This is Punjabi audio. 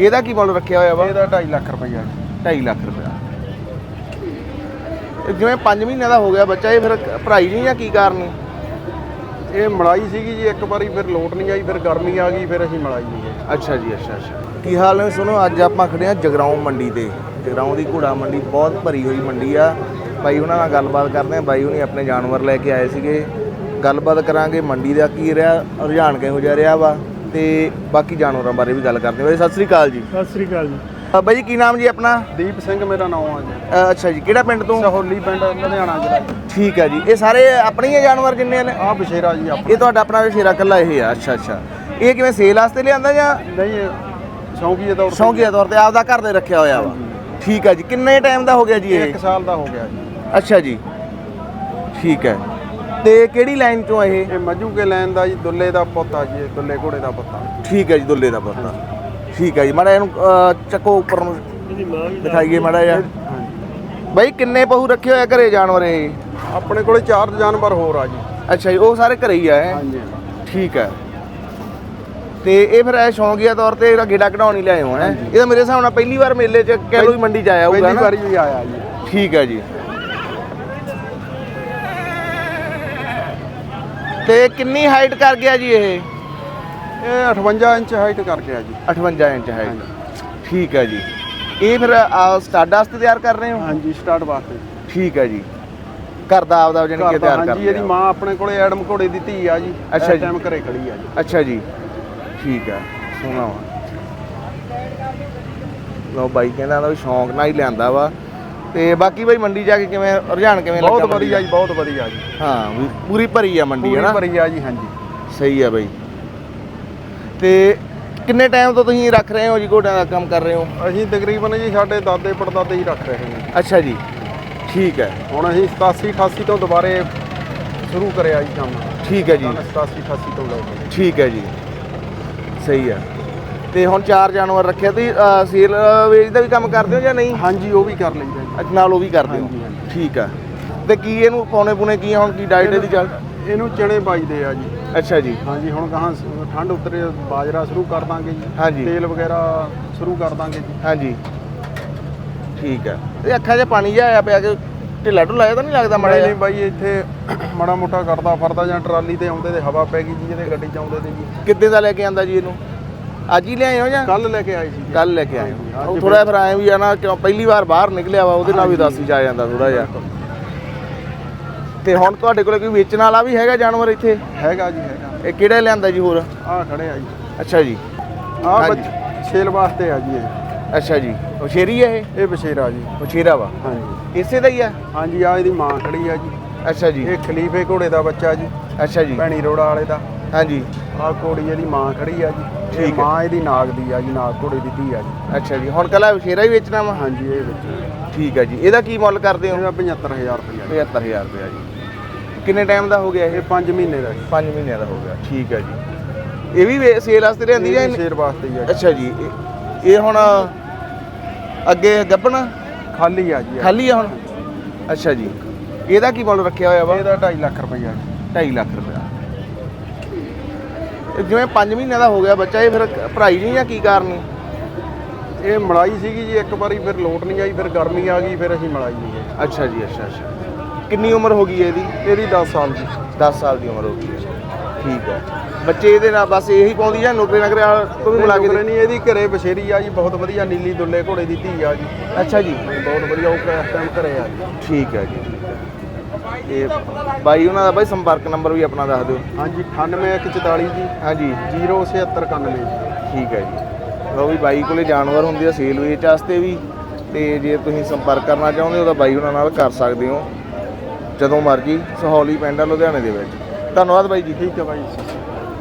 ਇਹਦਾ ਕੀ ਮੁੱਲ ਰੱਖਿਆ ਹੋਇਆ ਵਾ? ਇਹਦਾ 2.5 ਲੱਖ ਰੁਪਈਆ। ਜੀ 2.5 ਲੱਖ ਰੁਪਇਆ। ਇਹ ਜਿਵੇਂ 5 ਮਹੀਨਿਆਂ ਦਾ ਹੋ ਗਿਆ ਬੱਚਾ ਇਹ ਫਿਰ ਭਰਾਈ ਨਹੀਂ ਜਾਂ ਕੀ ਕਾਰਨ ਹੈ? ਇਹ ਮਲਾਈ ਸੀਗੀ ਜੀ ਇੱਕ ਵਾਰੀ ਫਿਰ ਲੋਟ ਨਹੀਂ ਆਈ ਫਿਰ ਗਰਮੀ ਆ ਗਈ ਫਿਰ ਅਸੀਂ ਮਲਾਈ ਨਹੀਂ ਗਏ ਅੱਛਾ ਜੀ ਅੱਛਾ ਅੱਛਾ। ਕੀ ਹਾਲ ਨੇ? ਸੁਣੋ ਅੱਜ ਆਪਾਂ ਖੜੇ ਆ ਜਗਰਾਉਂ ਮੰਡੀ ਤੇ। ਜਗਰਾਉਂ ਦੀ ਘੋੜਾ ਮੰਡੀ ਬਹੁਤ ਭਰੀ ਹੋਈ ਮੰਡੀ ਆ। ਬਾਈ ਉਹਨਾਂ ਨਾਲ ਗੱਲਬਾਤ ਕਰਦੇ ਆ ਬਾਈ ਹੁਣੀ ਆਪਣੇ ਜਾਨਵਰ ਲੈ ਕੇ ਆਏ ਸੀਗੇ। ਗੱਲਬਾਤ ਕਰਾਂਗੇ ਮੰਡੀ ਦਾ ਕੀ ਰਿਹਾ ਰੁਝਾਨ ਕਿਹੋ ਜਿਹਾ ਰਿਹਾ ਵਾ? ਤੇ ਬਾਕੀ ਜਾਨਵਰਾਂ ਬਾਰੇ ਵੀ ਗੱਲ ਕਰਦੇ ਆ ਬਾਈ ਸਤਿ ਸ੍ਰੀ ਅਕਾਲ ਜੀ। ਸਤਿ ਸ੍ਰੀ ਅਕਾਲ ਜੀ। ਅ, ਬਾਈ ਜੀ ਕੀ ਨਾਮ ਜੀ ਆਪਣਾ? ਦੀਪ ਸਿੰਘ ਮੇਰਾ ਨਾਮ ਆ ਜੀ। ਅ, ਅੱਛਾ ਜੀ ਕਿਹੜਾ ਪਿੰਡ ਤੋਂ? ਸਹੋਲੀ ਪਿੰਡ ਲੁਧਿਆਣਾ ਜ਼ਿਲ੍ਹਾ ਠੀਕ ਹੈ ਜੀ। ਇਹ ਸਾਰੇ ਆਪਣੇ ਹੀ ਆ ਜਾਨਵਰ ਜਿੰਨੇ ਨੇ? ਆ ਬਸ਼ੇਰਾ ਜੀ ਆਪਣਾ। ਇਹ ਤੁਹਾਡਾ ਆਪਣਾ ਸ਼ੇਰਾ ਕੱਲਾ ਇਹ ਆ। ਅੱਛਾ ਅੱਛਾ। ਇਹ ਕਿਵੇਂ ਸੇਲ ਵਾਸਤੇ ਲਿਆਂਦਾ ਜਾਂ ਨਹੀਂ ਇਹ ਸ਼ੌਂਕੀਏ ਤੌਰ ਤੇ। ਸ਼ੌਂਕੀਆ ਤੌਰ ਤੇ ਆਪਦਾ ਘਰ ਦੇ ਰੱਖਿਆ ਹੋਇਆ ਵਾ? ਠੀਕ ਹੈ ਜੀ। ਕਿੰਨੇ ਟਾਈਮ ਦਾ ਹੋ ਗਿਆ ਜੀ ਇਹ ਇਹ? ਇੱਕ ਸਾਲ ਦਾ ਹੋ ਗਿਆ ਜੀ। ਅੱਛਾ ਜੀ। ਠੀਕ ਹੈ। ਤੇ ਕਿਹੜੀ ਲਾਈਨ ਚੋਂ ਆ ਇਹ? ਇਹ ਮੱਝੂ ਕੇ ਲੈਣ ਦਾ ਜੀ ਦੁੱਲੇ ਦਾ ਪੁੱਤ ਆ ਜੀ ਇਹ ਦੁੱਲੇ ਘੋੜੇ ਦਾ ਪੁੱਤ ਆ। ਠੀਕ ਹੈ ਜੀ ਦੁੱਲੇ ਦਾ ਪੱਤਾ ਠੀਕ ਹੈ ਜੀ ਮਾੜਾ ਇਹਨੂੰ ਅਹ, ਚੱਕੋ ਉੱਪਰ ਨੂੰ। ਦਿਖਾਈਏ ਮਾੜਾ ਜਿਹਾ। ਹਾਂਜੀ। ਬਾਈ ਕਿੰਨੇ ਪਹੂ ਰੱਖੇ ਹੋਏ ਆ ਘਰੇ ਜਾਨਵਰ ਇਹ? ਆਪਣੇ ਕੋਲੇ ਚਾਰ ਜਾਨਵਰ ਹੋਰ ਆ ਜੀ। ਅੱਛਾ ਜੀ ਉਹ ਸਾਰੇ ਘਰੇ ਹੀ ਆ ਹੈਂ? ਹਾਂਜੀ। ਠੀਕ ਹੈ। ਤੇ ਇਹ ਫਿਰ ਇਹ ਸ਼ੌਂਕੀਆ ਤੌਰ ਤੇ ਇਹਦਾ ਗੇੜਾ ਕਢਾਉਣ ਹੀ ਲਿਆਏ ਹੋ? ਹੈ ਇਹ ਤਾਂ ਮੇਰੇ ਹਿਸਾਬ ਨਾਲ ਪਹਿਲੀ ਵਾਰ ਮੇਲੇ 'ਚ ਕੈਲੋ ਮੰਡੀ 'ਚ ਆਇਆ ਹੋਊਗਾ ਪਹਿਲੀ ਨਾ? ਵਾਰੀ ਵੀ ਆਇਆ ਜੀ। ਠੀਕ ਹੈ ਜੀ। ਤੇ ਕਿੰਨੀ ਹਾਈਟ ਕਰ ਗਿਆ ਜੀ ਇਹ? ਇਹ 58 ਇੰਚ ਹਾਈਟ ਕਰ ਗਿਆ ਜੀ। 58 ਇੰਚ ਹਾਈਟ ਠੀਕ ਹੈ ਜੀ। ਇਹ ਫਿਰ ਸਟਾਡ ਵਾਸਤੇ ਤਿਆਰ ਕਰ ਰਹੇ ਹੋ? ਹਾਂਜੀ ਸਟਾਰਟ ਵਾਸਤੇ। ਠੀਕ ਹੈ ਜੀ। ਘਰ ਦਾ ਆਪਦਾ ਜਾਨੀ ਕਿ ਤਿਆਰ ਕਰ ਹਾਂਜੀ ਇਹਦੀ ਮਾਂ ਆਪਣੇ ਕੋਲੇ ਐਡਮ ਘੋੜੇ ਦੀ ਧੀ ਆ ਜੀ। ਅੱਛਾ ਜੀ। ਟਾਈਮ ਘਰੇ ਖੜੀ ਆ ਜੀ। ਅੱਛਾ ਜੀ। ਠੀਕ ਹੈ। ਸੋਹਣਾ ਵਾ। ਲੋ ਬਾਈ ਕਹਿੰਦਾ ਵੀ ਸ਼ੌਂਕ ਨਾਲ ਹੀ ਲਿਆਂਦਾ ਵਾ। ਤੇ ਬਾਕੀ ਬਾਈ ਮੰਡੀ ਜਾ ਕੇ ਕਿਵੇਂ ਰੁਝਾਨ ਕਿਵੇਂ ਲੱਗਾ ਬਹੁਤ ਵਧੀਆ? ਜੀ ਬਹੁਤ ਵਧੀਆ ਜੀ। ਹਾਂ ਵੀ ਪੂਰੀ ਭਰੀ ਆ ਮੰਡੀ ਹੈ ਪੂਰੀ ਨਾ ਭਰੀ ਆ ਜੀ ਹਾਂਜੀ। ਸਹੀ ਹੈ ਬਾਈ। ਤੇ ਕਿੰਨੇ ਟਾਈਮ ਤੋਂ ਤੁਸੀਂ ਰੱਖ ਰਹੇ ਹੋ ਜੀ ਘੋੜਿਆਂ ਦਾ ਕੰਮ ਕਰ ਰਹੇ ਹੋ? ਅਸੀਂ ਤਕਰੀਬਨ ਜੀ ਸਾਡੇ ਦਾਦੇ ਪੜਦਾਦੇ ਹੀ ਰੱਖ ਰਹੇ ਨੇ ਅੱਛਾ ਜੀ ਠੀਕ ਹੈ। ਹੁਣ ਅਸੀਂ 87 88 ਤੋਂ ਦੁਬਾਰੇ ਸ਼ੁਰੂ ਕਰਿਆ ਜੀ ਕੰਮ। ਠੀਕ ਹੈ ਜੀ। 87 88 ਤੋਂ ਲੈ ਕੇ। ਠੀਕ ਹੈ ਜੀ। ਸਹੀ ਹੈ ਤੇ ਹੁਣ ਚਾਰ ਜਾਨਵਰ ਰੱਖਿਆ ਤੁਸੀਂ ਸੇਲ ਵੇਚ ਦਾ ਵੀ ਕੰਮ ਕਰਦੇ ਹੋ ਜਾਂ ਨਹੀਂ? ਹਾਂਜੀ ਉਹ ਵੀ ਕਰ ਲਈਦਾ ਜੀ। ਨਾਲ ਉਹ ਵੀ ਕਰਦੇ ਹੋ? ਹਾਂਜੀ, ਹਾਂਜੀ। ਠੀਕ ਆ। ਤੇ ਕੀ ਇਹਨੂੰ ਪੌਣੇ ਪੁਣੇ ਕੀ ਆ ਹੁਣ ਕੀ ਡਾਈਟ ਇਹਦੀ ਚੱਲ? ਇਹਨੂੰ ਚਣੇ ਬਾਈਦੇ ਆ ਜੀ। ਅੱਛਾ ਜੀ। ਹਾਂਜੀ ਹੁਣ ਗਾਹਾਂ ਠੰਡ ਉਤਰੇ ਬਾਜਰਾ ਸ਼ੁਰੂ ਕਰ ਦਾਂਗੇ ਜੀ। ਹਾਂਜੀ। ਤੇਲ ਵਗੈਰਾ ਸ਼ੁਰੂ ਕਰ ਦਾਂਗੇ ਜੀ। ਹਾਂਜੀ। ਠੀਕ ਆ। ਇਹ ਅੱਖਾਂ 'ਚ ਪਾਣੀ ਜਿਹਾ ਆਇਆ ਪਿਆ ਕਿ ਢਿੱਲਾ ਢੁੱਲਾ ਜਿਹਾ ਤਾਂ ਨਹੀਂ ਲੱਗਦਾ ਮਾੜਾ ਨਹੀਂ ਨਹੀਂ ਜਿਹਾ ਬਾਈ ਇੱਥੇ ਮਾੜਾ ਮੋਟਾ ਕਰਦਾ ਫਰਦਾ ਜਾਂ ਟਰਾਲੀ ਤੇ ਆਉਂਦੇ ਤੇ ਹਵਾ ਪੈ ਗਈ ਜੀ ਇਹਦੇ ਗੱਡੀ ਚ ਆਉਂਦੇ ਤੇ ਜੀ। ਕਿੱਦੇ ਦਾ ਲੈ ਕੇ ਆਂਦਾ ਜੀ ਇਹਨੂੰ? ਅੱਜ ਹੀ ਲਿਆਏ ਹੋ ਜਾਂ? ਕੱਲ ਲੈ ਕੇ ਆਏ ਸੀ। ਕੱਲ ਲੈ ਕੇ ਆਏ ਹੋ। ਥੋੜਾ ਫਿਰ ਆਏ ਵੀ ਆ ਨਾ ਕਿਉਂ ਪਹਿਲੀ ਵਾਰ ਬਾਹਰ ਨਿਕਲਿਆ ਵਾ ਉਹਦੇ ਨਾਲ ਵੀ ਦੱਸ ਜਾ ਜਾਂਦਾ ਥੋੜਾ ਜਿਹਾ। ਤੇ ਹੁਣ ਤੁਹਾਡੇ ਕੋਲ ਕੋਈ ਵੇਚਣ ਵਾਲਾ ਵੀ ਹੈਗਾ ਜਾਨਵਰ ਇੱਥੇ? ਹੈਗਾ ਜੀ ਹੈਗਾ। ਇਹ ਕਿਹੜਾ ਲਿਆਂਦਾ ਜੀ ਹੋਰ? ਆਹ ਖੜੇ ਆ ਜੀ। ਅੱਛਾ ਜੀ। ਆਹ ਹਾਂਜੀ। ਛੇਲ ਵਾਸਤੇ ਆ ਜੀ ਇਹ। ਅੱਛਾ ਜੀ। ਉਹ ਸ਼ੇਰੀ ਹੈ ਇਹ? ਇਹ ਬਸ਼ੇਰਾ ਜੀ। ਉਹ ਸ਼ੇਰਾ ਵਾ? ਹਾਂਜੀ। ਇਸੇ ਦਾ ਹੀ ਆ? ਹਾਂਜੀ ਆ ਇਹਦੀ ਮਾਂ ਖੜੀ ਆ ਜੀ। ਅੱਛਾ ਜੀ। ਇਹ ਖਲੀਫੇ ਘੋੜੇ ਦਾ ਬੱਚਾ ਜੀ। ਅੱਛਾ ਜੀ। ਭੈਣੀ ਰੋੜਾ ਵਾਲੇ ਦਾ। ਹਾਂਜੀ। ਆਹ ਘੋੜੀ ਇਹਦੀ ਮਾਂ ਖੜੀ ਆ ਜੀ। ਠੀਕ ਇਹ ਹੈ। ਮਾਂ ਇਹਦੀ ਨਾਗ ਦੀ ਆ ਜੀ ਨਾਗ ਘੋੜੇ ਦੀ ਧੀ ਆ ਜੀ। ਅੱਛਾ ਜੀ ਹੁਣ ਕੱਲਾ ਸ਼ੇਰਾ ਹੀ ਵੇਚਣਾ ਵਾ? ਹਾਂਜੀ ਇਹ ਵਿੱਚ। ਠੀਕ ਹੈ ਜੀ ਇਹਦਾ ਕੀ ਮੁੱਲ ਕਰਦੇ ਹੋ? ਇਹਦਾ 75000 ਰੁਪਇਆ ਜੀ। 75000 ਰੁਪਇਆ ਜੀ। ਕਿੰਨੇ ਟਾਈਮ ਦਾ ਹੋ ਗਿਆ ਇਹ? ਇਹ 5 ਮਹੀਨੇ ਦਾ ਜੀ। 5 ਮਹੀਨਿਆਂ ਦਾ ਹੋ ਗਿਆ ਠੀਕ ਹੈ ਜੀ। ਇਹ ਵੀ ਸੇਲ ਵਾਸਤੇ ਲਿਆਂਦੀ ਜਾਂ ਇਹ ਸ਼ੇਰ ਵਾਸਤੇ ਹੀ ਆ ਜੀ। ਅੱਛਾ ਜੀ ਇਹ- ਇਹ ਹੁਣ ਅੱਗੇ ਗੱਬਣ ਖਾਲੀ ਆ ਜੀ। ਇਹ। ਖਾਲੀ ਆ ਹੁਣ? ਅੱਛਾ ਜੀ ਇਹਦਾ ਕੀ ਮੁੱਲ ਰੱਖਿਆ ਹੋਇਆ ਵਾ? ਇਹਦਾ 2.5 ਲੱਖ ਰੁਪਇਆ ਜੀ। 2.5 ਲੱਖ ਰੁਪਇਆ ਇਹ ਜਿਵੇਂ 5 ਮਹੀਨਿਆਂ ਦਾ ਹੋ ਗਿਆ ਬੱਚਾ ਇਹ ਫਿਰ ਭਰਾਈ ਨਹੀਂ ਜਾਂ ਕੀ ਕਾਰਨ? ਹੈ? ਇਹ ਮਲਾਈ ਸੀਗੀ ਜੀ ਇੱਕ ਵਾਰੀ ਫਿਰ ਲੋਟ ਨਹੀਂ ਆਈ ਫਿਰ ਗਰਮੀ ਆ ਗਈ ਫਿਰ ਅਸੀਂ ਮਲਾਈ ਨਹੀਂ ਗਏ ਅੱਛਾ ਜੀ ਅੱਛਾ ਅੱਛਾ। ਕਿੰਨੀ ਉਮਰ ਹੋ ਗਈ ਹੈ ਇਹਦੀ? ਇਹਦੀ 10 ਸਾਲ ਦੀ। 10 ਸਾਲ ਦੀ ਉਮਰ ਹੋ ਗਈ। ਹੈ ਠੀਕ ਹੈ। ਬੱਚੇ ਇਹਦੇ ਨਾਲ ਬਸ ਇਹੀ ਪਾਉਂਦੀ ਜਾਂ ਨੁਕਰੇ ਨਗਰੇ ਵਾਲ ਤੋਂ ਵੀ ਮਿਲਾ ਕੇ ਨਹੀਂ ਇਹਦੀ ਘਰੇ ਬਸ਼ੇਰੀ ਆ ਜੀ ਬਹੁਤ ਵਧੀਆ ਨੀਲੀ ਦੁੱਲੇ ਘੋੜੇ ਦੀ ਧੀ ਆ ਜੀ। ਅੱਛਾ ਜੀ। ਬਹੁਤ ਵਧੀਆ ਉਹ ਇਸ ਟਾਈਮ ਘਰੇ ਆ ਜੀ। ਠੀਕ ਹੈ ਜੀ। ਤੇ ਬਾਈ ਉਹਨਾਂ ਦਾ ਬਾਈ ਸੰਪਰਕ ਨੰਬਰ ਵੀ ਆਪਣਾ ਦੱਸ ਦਿਓ। ਹਾਂਜੀ 98144 ਜੀ। ਹਾਂਜੀ। 07691 ਜੀ। ਠੀਕ ਹੈ ਜੀ। ਲਓ ਵੀ ਬਾਈ ਕੋਲੇ ਜਾਨਵਰ ਹੁੰਦੇ ਆ ਸੇਲ ਵੇਚ ਵਾਸਤੇ ਵੀ। ਤੇ ਜੇ ਤੁਸੀਂ ਸੰਪਰਕ ਕਰਨਾ ਚਾਹੁੰਦੇ ਹੋ ਤਾਂ ਬਾਈ ਉਹਨਾਂ ਨਾਲ ਕਰ ਸਕਦੇ ਹੋ। ਜਦੋਂ ਮਰਜ਼ੀ ਸਹੌਲੀ ਪਿੰਡ ਆ ਲੁਧਿਆਣੇ ਦੇ ਵਿੱਚ। ਧੰਨਵਾਦ ਬਾਈ ਜੀ। ਠੀਕ ਹੈ ਬਾਈ